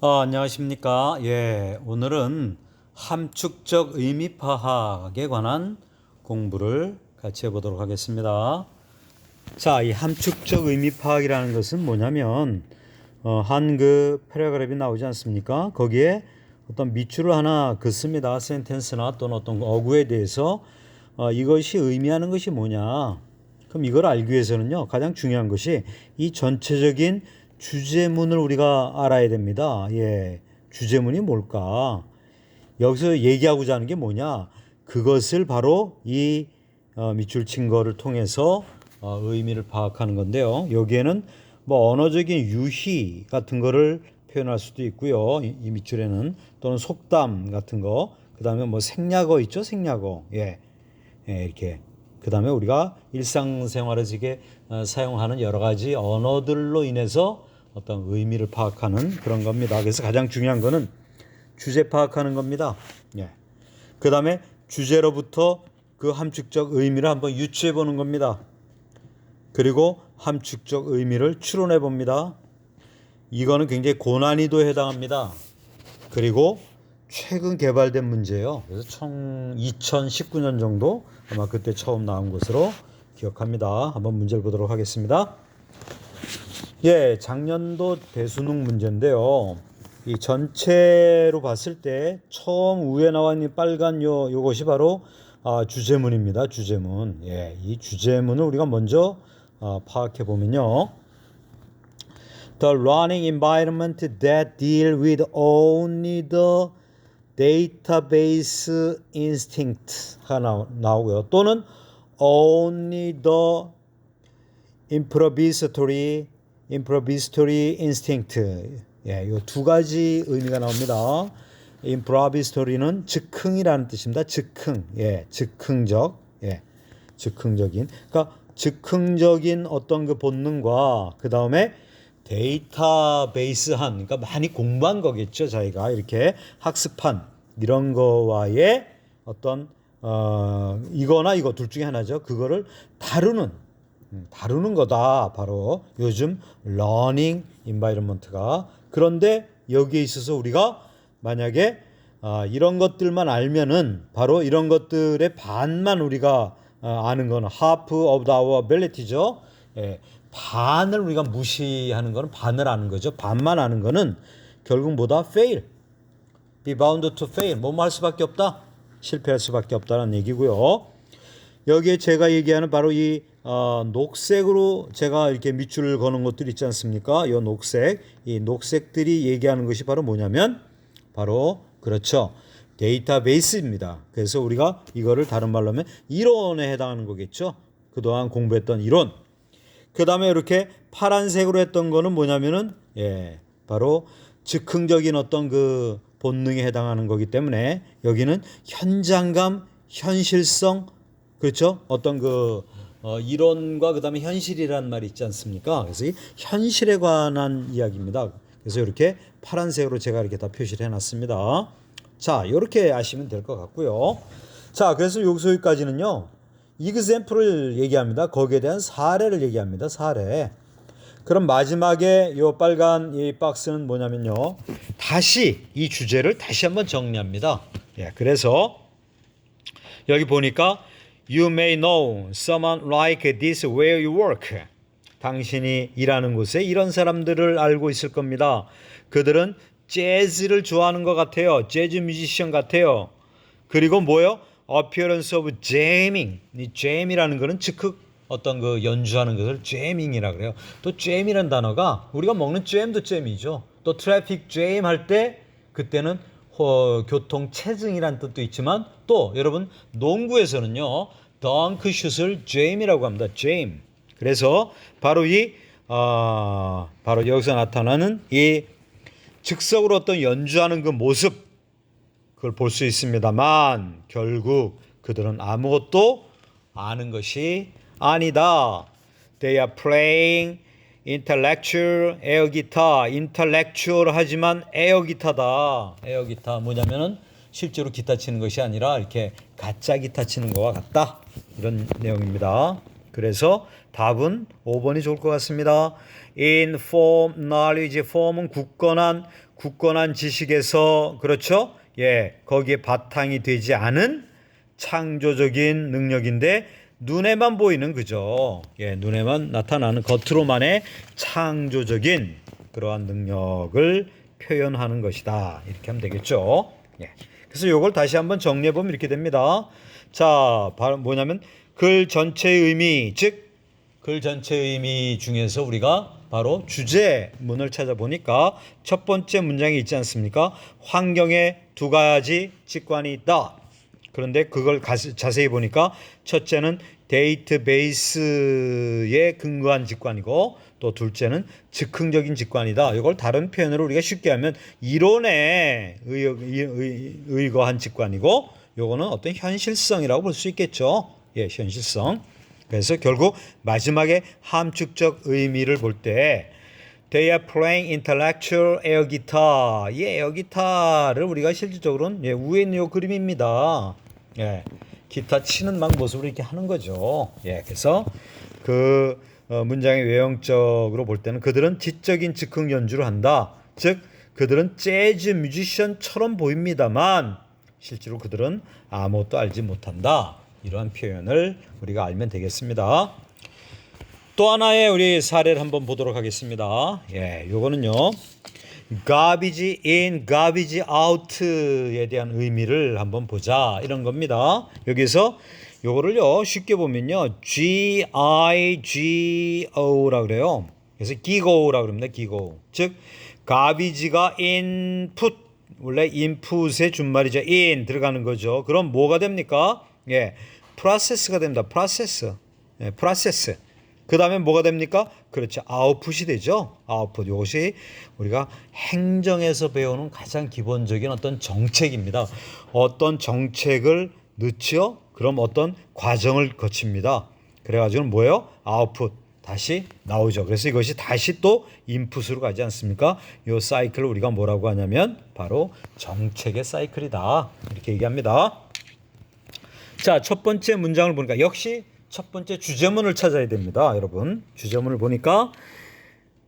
아, 안녕하십니까. 예, 오늘은 함축적 의미 파악에 관한 공부를 같이 해보도록 하겠습니다. 자, 이 함축적 의미 파악이라는 것은 뭐냐면, 어, 한그 패러그래프이 나오지 않습니까? 거기에 어떤 밑줄을 하나 긋습니다. 센텐스나 또는 어떤 어구에 대해서 어, 이것이 의미하는 것이 뭐냐. 그럼 이걸 알기 위해서는요, 가장 중요한 것이 이 전체적인 주제문을 우리가 알아야 됩니다. 예. 주제문이 뭘까? 여기서 얘기하고자 하는 게 뭐냐? 그것을 바로 이 어, 밑줄 친 거를 통해서 어, 의미를 파악하는 건데요. 여기에는 뭐 언어적인 유희 같은 거를 표현할 수도 있고요. 이, 이 밑줄에는 또는 속담 같은 거, 그 다음에 뭐 생략어 있죠, 생략어. 예, 예 이렇게. 그 다음에 우리가 일상생활에서 이게 어, 사용하는 여러 가지 언어들로 인해서 어떤 의미를 파악하는 그런 겁니다. 그래서 가장 중요한 거는 주제 파악하는 겁니다. 예. 그 다음에 주제로부터 그 함축적 의미를 한번 유추해 보는 겁니다. 그리고 함축적 의미를 추론해 봅니다. 이거는 굉장히 고난이도에 해당합니다. 그리고 최근 개발된 문제예요. 그래서 총 2019년 정도 아마 그때 처음 나온 것으로 기억합니다. 한번 문제를 보도록 하겠습니다. 예, 작년도 대수능 문제인데요. 이 전체로 봤을 때 처음 위에 나와 있는 빨간 요 요것이 바로 아, 주제문입니다. 주제문. 예, 이 주제문을 우리가 먼저 아, 파악해 보면요. The running environment that deal with only the database instinct가 나오, 나오고요. 또는 only the improvisatory improvisatory instinct. 예, 요두 가지 의미가 나옵니다. improvisatory는 즉흥이라는 뜻입니다. 즉흥. 예, 즉흥적. 예. 즉흥적인. 그러니까 즉흥적인 어떤 그 본능과 그 다음에 데이터베이스한 그러니까 많이 공부한 거겠죠. 저희가 이렇게 학습한 이런 거와의 어떤 어 이거나 이거 둘 중에 하나죠. 그거를 다루는 음, 다루는 거다. 바로 요즘 러닝 인바이러먼트가 그런데 여기에 있어서 우리가 만약에 아, 이런 것들만 알면은 바로 이런 것들의 반만 우리가 아, 아는 거는 half of our ability죠. 예, 반을 우리가 무시하는 거는 반을 아는 거죠. 반만 아는 거는 결국 뭐다? fail. be bound to fail. 뭐뭐 할 수밖에 없다. 실패할 수밖에 없다는 얘기고요. 여기에 제가 얘기하는 바로 이 어, 녹색으로 제가 이렇게 밑줄을 거는 것들 있지 않습니까? 이 녹색, 이 녹색들이 얘기하는 것이 바로 뭐냐면 바로 그렇죠. 데이터베이스입니다. 그래서 우리가 이거를 다른 말로 하면 이론에 해당하는 거겠죠. 그동안 공부했던 이론. 그 다음에 이렇게 파란색으로 했던 거는 뭐냐면은 예, 바로 즉흥적인 어떤 그 본능에 해당하는 거기 때문에 여기는 현장감, 현실성, 그렇죠? 어떤 그 어, 이론과 그다음에 현실이라는 말이 있지 않습니까? 그래서 이 현실에 관한 이야기입니다. 그래서 이렇게 파란색으로 제가 이렇게 다 표시를 해놨습니다. 자, 이렇게 아시면 될 것 같고요. 자, 그래서 여기서 여기까지는요. 이그샘플을 얘기합니다. 거기에 대한 사례를 얘기합니다. 사례. 그럼 마지막에 이 빨간 이 박스는 뭐냐면요. 다시 이 주제를 다시 한번 정리합니다. 예, 그래서 여기 보니까 You may know someone like this where you work. 당신이 일하는 곳에 이런 사람들을 알고 있을 겁니다. 그들은 재즈를 좋아하는 것 같아요. 재즈 뮤지션 같아요. 그리고 뭐요? appearance of jamming. 이 jam이라는 거는 즉흥 어떤 그 연주하는 것을 jamming이라 그래요. 또 jam이라는 단어가 우리가 먹는 잼도 잼이죠. 또 트래픽 잼할때 그때는 어, 교통 체증이란 뜻도 있지만 또 여러분 농구에서는요 덩크슛을 잼이라고 합니다. 잼. 그래서 바로 이 어, 바로 여기서 나타나는 이 즉석으로 어떤 연주하는 그 모습 그걸 볼 수 있습니다만 결국 그들은 아무것도 아는 것이 아니다. They are playing intellectual air guitar. intellectual 하지만 에어 기타다. 에어 기타 뭐냐면은 실제로 기타 치는 것이 아니라 이렇게 가짜 기타 치는 것과 같다. 이런 내용입니다. 그래서 답은 5번이 좋을 것 같습니다. inform knowledge form은 굳건한 굳건한 지식에서 그렇죠? 예, 거기에 바탕이 되지 않은 창조적인 능력인데 눈에만 보이는 그죠? 예, 눈에만 나타나는 겉으로만의 창조적인 그러한 능력을 표현하는 것이다. 이렇게 하면 되겠죠? 예. 그래서 이걸 다시 한번 정리해 보면 이렇게 됩니다. 자, 바로 뭐냐면 글 전체의 의미, 즉 글 전체의 의미 중에서 우리가 바로 주제문을 찾아보니까 첫 번째 문장이 있지 않습니까? 환경에 두 가지 직관이 있다. 그런데 그걸 자세히 보니까 첫째는 데이터베이스에 근거한 직관이고 또 둘째는 즉흥적인 직관이다. 이걸 다른 표현으로 우리가 쉽게 하면 이론에 의, 의, 의거한 직관이고 요거는 어떤 현실성이라고 볼 수 있겠죠. 예, 현실성. 그래서 결국 마지막에 함축적 의미를 볼 때 They are playing intellectual air guitar. 이 에어 기타를 우리가 실질적으로는 예, 위에 있는 요 그림입니다. 예, 기타 치는 막 모습을 이렇게 하는 거죠. 예, 그래서 그 어, 문장의 외형적으로 볼 때는 그들은 지적인 즉흥 연주를 한다. 즉 그들은 재즈 뮤지션처럼 보입니다만 실제로 그들은 아무것도 알지 못한다. 이러한 표현을 우리가 알면 되겠습니다. 또 하나의 우리 사례를 한번 보도록 하겠습니다. 예, 요거는요. Garbage in, garbage out에 대한 의미를 한번 보자. 이런 겁니다. 여기서 요거를요. 쉽게 보면요. G I G O라 그래요. 그래서 기고라 그럽니다. 기고. 즉 garbage가 input 원래 input의 준말이죠. in 들어가는 거죠. 그럼 뭐가 됩니까? 예. process가 됩니다. process. 예, process. 그 다음에 뭐가 됩니까? 그렇죠. 아웃풋이 되죠. 아웃풋. 이것이 우리가 행정에서 배우는 가장 기본적인 어떤 정책입니다. 어떤 정책을 넣죠? 그럼 어떤 과정을 거칩니다. 그래가지고는 뭐예요? 아웃풋. 다시 나오죠. 그래서 이것이 다시 또 인풋으로 가지 않습니까? 이 사이클을 우리가 뭐라고 하냐면 바로 정책의 사이클이다. 이렇게 얘기합니다. 자, 첫 번째 문장을 보니까 역시 첫 번째 주제문을 찾아야 됩니다. 여러분. 주제문을 보니까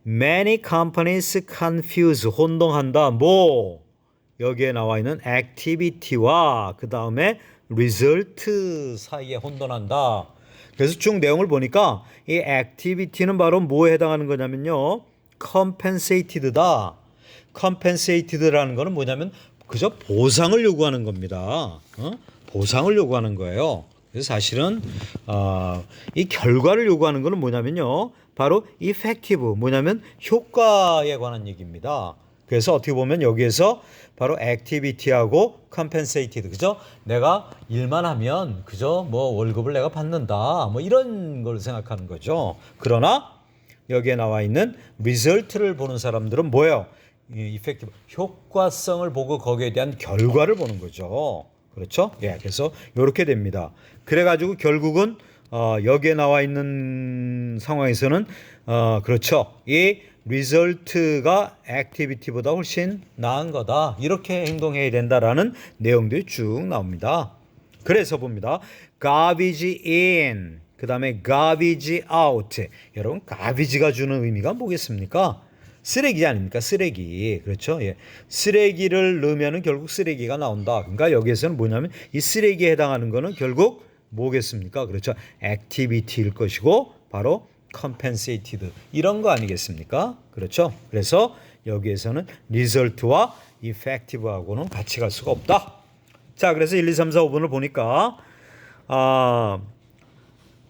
many companies confuse 혼동한다. 뭐 여기에 나와 있는 activity와 그 다음에 result 사이에 혼돈한다. 그래서 쭉 내용을 보니까 이 activity는 바로 뭐에 해당하는 거냐면요. compensated다. compensated라는 거는 뭐냐면 그저 보상을 요구하는 겁니다. 어? 보상을 요구하는 거예요. 그래서 사실은 어, 이 결과를 요구하는 거는 뭐냐면요. 바로 effective 뭐냐면 효과에 관한 얘기입니다. 그래서 어떻게 보면 여기에서 바로 activity하고 compensated 그죠? 내가 일만 하면 그저 뭐 월급을 내가 받는다 뭐 이런 걸 생각하는 거죠. 그러나 여기에 나와 있는 result를 보는 사람들은 뭐예요? 이 effective 효과성을 보고 거기에 대한 결과를 보는 거죠. 그렇죠? 예, 그래서 이렇게 됩니다. 그래가지고 결국은 어, 여기에 나와 있는 상황에서는 어, 그렇죠. 이 리절트가 액티비티보다 훨씬 나은 거다. 이렇게 행동해야 된다라는 내용들이 쭉 나옵니다. 그래서 봅니다. garbage in 그 다음에 garbage out. 여러분 garbage가 주는 의미가 뭐겠습니까? 쓰레기 아닙니까? 쓰레기. 그렇죠? 예. 쓰레기를 넣으면은 결국 쓰레기가 나온다. 그러니까 여기에서는 뭐냐면 이 쓰레기에 해당하는 거는 결국 뭐겠습니까? 그렇죠. activity일 것이고 바로 compensated 이런 거 아니겠습니까? 그렇죠? 그래서 여기에서는 result와 effective하고는 같이 갈 수가 없다. 자, 그래서 1, 2, 3, 4, 5번을 보니까 아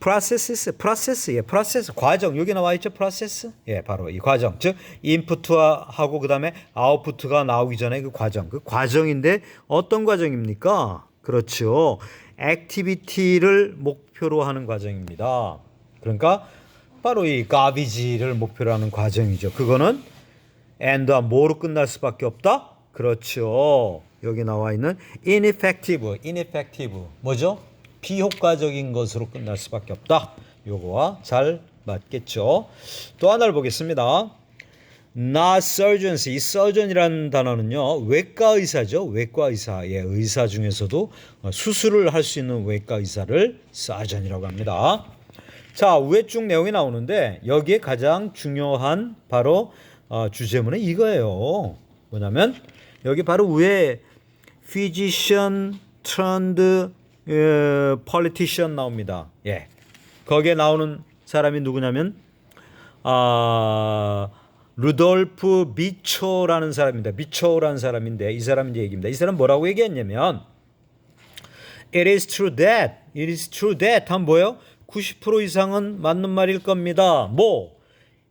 processes, process, 예, process 과정 여기 나와 있죠, process, 예, 바로 이 과정, 즉 인풋하고 그 다음에 아웃풋가 나오기 전에 그 과정, 그 과정인데 어떤 과정입니까? 그렇죠, 액티비티를 목표로 하는 과정입니다. 그러니까 바로 이 garbage를 목표로 하는 과정이죠. 그거는 and와 뭐로 끝날 수밖에 없다? 그렇죠. 여기 나와 있는 ineffective, ineffective 뭐죠? 비효과적인 것으로 끝날 수밖에 없다. 요거와 잘 맞겠죠. 또 하나를 보겠습니다. not surgeons. 이 surgeon이라는 단어는요. 외과 의사죠. 외과 의사. 예, 의사 중에서도 수술을 할 수 있는 외과 의사를 surgeon이라고 합니다. 자, 위에 쭉 내용이 나오는데 여기에 가장 중요한 바로 어, 주제문은 이거예요. 뭐냐면 여기 바로 위에 physician turned 에, politician 나옵니다. 예. 거기에 나오는 사람이 누구냐면 아 루돌프 미초라는 사람입니다. 미초라는 사람인데 이 사람 얘기입니다. 이 사람 뭐라고 얘기했냐면 It is true that, it is true that 하면 뭐예요? 90% 이상은 맞는 말일 겁니다. 뭐?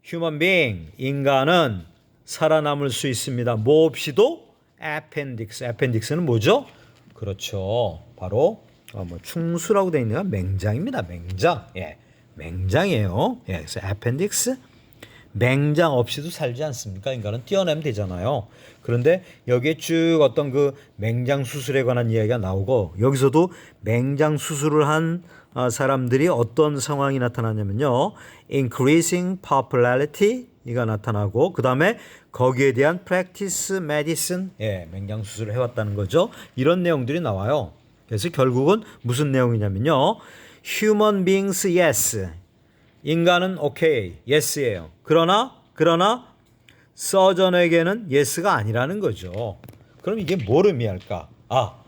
human being, 인간은 살아남을 수 있습니다. 뭐 없이도? appendix, appendix는 뭐죠? 그렇죠. 바로 어, 뭐 충수라고 되어 있는 건 맹장입니다. 맹장. 예. 맹장이에요. 예. 그래서 appendix 맹장 없이도 살지 않습니까? 인간은 뛰어내면 되잖아요. 그런데 여기에 쭉 어떤 그 맹장 수술에 관한 이야기가 나오고 여기서도 맹장 수술을 한 어, 사람들이 어떤 상황이 나타나냐면요. increasing popularity 이가 나타나고 그 다음에 거기에 대한 practice medicine 예, 맹장 수술을 해 왔다는 거죠. 이런 내용들이 나와요. 그래서 결국은 무슨 내용이냐면요. human beings yes 인간은 오케이, 예스예요. 그러나 그러나 서전에게는 예스가 아니라는 거죠. 그럼 이게 뭘 의미할까? 아,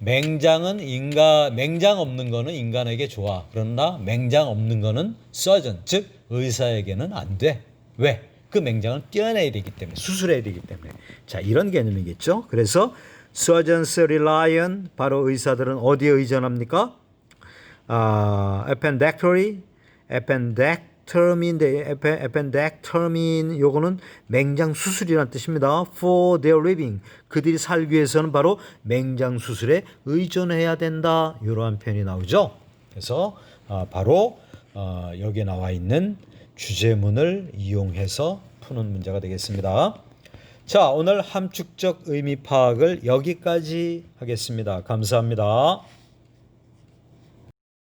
맹장은 인간 맹장 없는 거는 인간에게 좋아. 그러나 맹장 없는 거는 서전 즉 의사에게는 안 돼. 왜? 그 맹장을 떼어내야 되기 때문에 수술해야 되기 때문에 자 이런 개념이겠죠. 그래서 surgeons rely on 바로 의사들은 어디에 의존합니까? 아, appendectory, appendectomy인데 appe- appendectomy 요거는 맹장 수술이라는 뜻입니다. For their living 그들이 살기 위해서는 바로 맹장 수술에 의존해야 된다 이러한 표현이 나오죠. 그래서 아, 바로 어, 여기에 나와 있는 주제문을 이용해서 푸는 문제가 되겠습니다. 자 오늘 함축적 의미 파악을 여기까지 하겠습니다. 감사합니다.